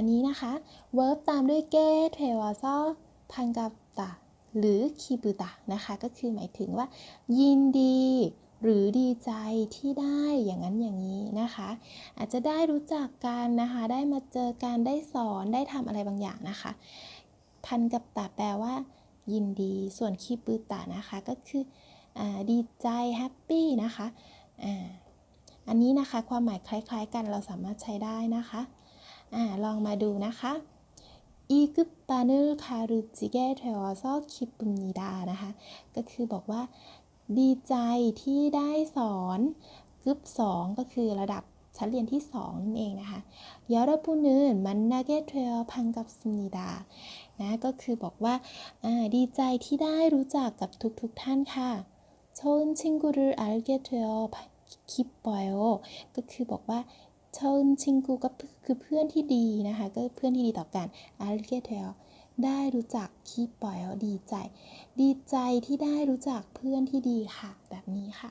อันนี้นะคะ verb ตามด้วยเกเทวาซอพันกับตาหรือคีบุตะนะคะ ก็คือหมายถึงว่า ยินดี หรือดีใจที่ได้อย่างนั้นอย่างนี้นะคะ อาจจะได้รู้จักกันนะคะ ได้มาเจอกันได้สอนได้ทำอะไรบางอย่างนะคะ พันกับตาแปลว่า ยินดีส่วนคีบุตะนะคะก็คืออดีใจแฮปปี้นะคะอ,อันนี้นะคะความหมายคล้าย ๆ กันเราสามารถใช้ได้นะคะ อาลองมาดูนะคะอีกึปปาเนุคารุจิเกเทวซอคิปุนิดานะคะ ก็คือบอกว่าดีใจที่ได้สอนกึปสองก็คือระดับชั้นเรียนที่สองนั่นเองนะคะยาราพูนึนมันนาเกเทวพังกับสนิดานะก็คือบอกว่าดีใจที่ได้รู้จักกับทุกๆทท่านค่ะชนชิงกุรุอัลเกเทวคิปปอยโอก็คือบอกว่า เชิญชิงกูก็คือเพื่อนที่ดีนะคะ ก็เพื่อนที่ดีต่อกันอาริเกเทลได้รู้จักคีปปอยดีใจ ดีใจที่ได้รู้จักเพื่อนที่ดีค่ะ แบบนี้ค่ะ